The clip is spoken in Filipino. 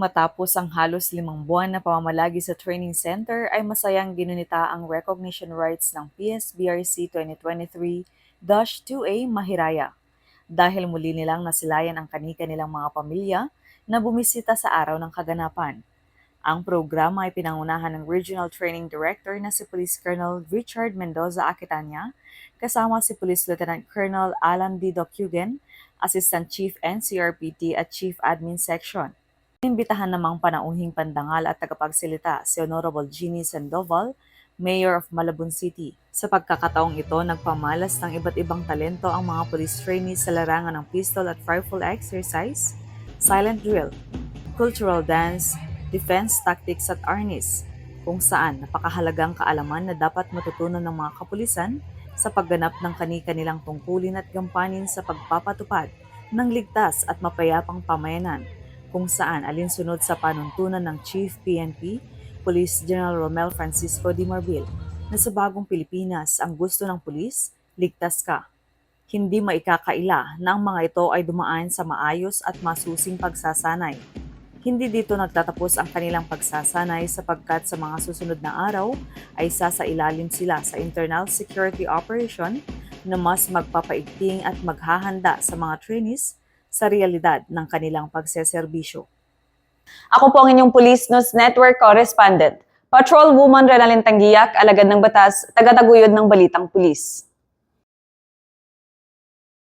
Matapos ang halos limang buwan na pamamalagi sa training center ay masayang ginunita ang recognition rights ng PSBRC 2023-2A Mahiraya. Dahil muli nilang nasilayan ang kanika nilang mga pamilya na bumisita sa araw ng kaganapan. Ang programa ay pinangunahan ng Regional Training Director na si Police Colonel Richard Mendoza Aquitania, kasama si Police Lieutenant Colonel Alan D. Docugen, Assistant Chief NCRPT at Chief Admin Section. Inimbitahan namang panauhing pandangal at tagapagsalita si Honorable Jeannie Sandoval, Mayor of Malabon City. Sa pagkakataong ito, nagpamalas ng iba't ibang talento ang mga police trainees sa larangan ng pistol at rifle exercise, silent drill, cultural dance, defense tactics at arnis, kung saan napakahalagang kaalaman na dapat matutunan ng mga kapulisan sa pagganap ng kani-kanilang tungkulin at gampanin sa pagpapatupad ng ligtas at mapayapang pamayanan kung saan alinsunod sa panuntunan ng Chief PNP, Police General Romel Francisco Di Marbil, na sa bagong Pilipinas ang gusto ng pulis, ligtas ka. Hindi maikakaila na ang mga ito ay dumaan sa maayos at masusing pagsasanay. Hindi dito nagtatapos ang kanilang pagsasanay sapagkat sa mga susunod na araw ay sasailalim sila sa internal security operation na mas magpapaigting at maghahanda sa mga trainees sa realidad ng kanilang pagseserbisyo. Ako po ang inyong Police News Network correspondent, Patrol Woman Renalyn Tanggiyak, alagad ng batas, taga-taguyod ng Balitang Pulis.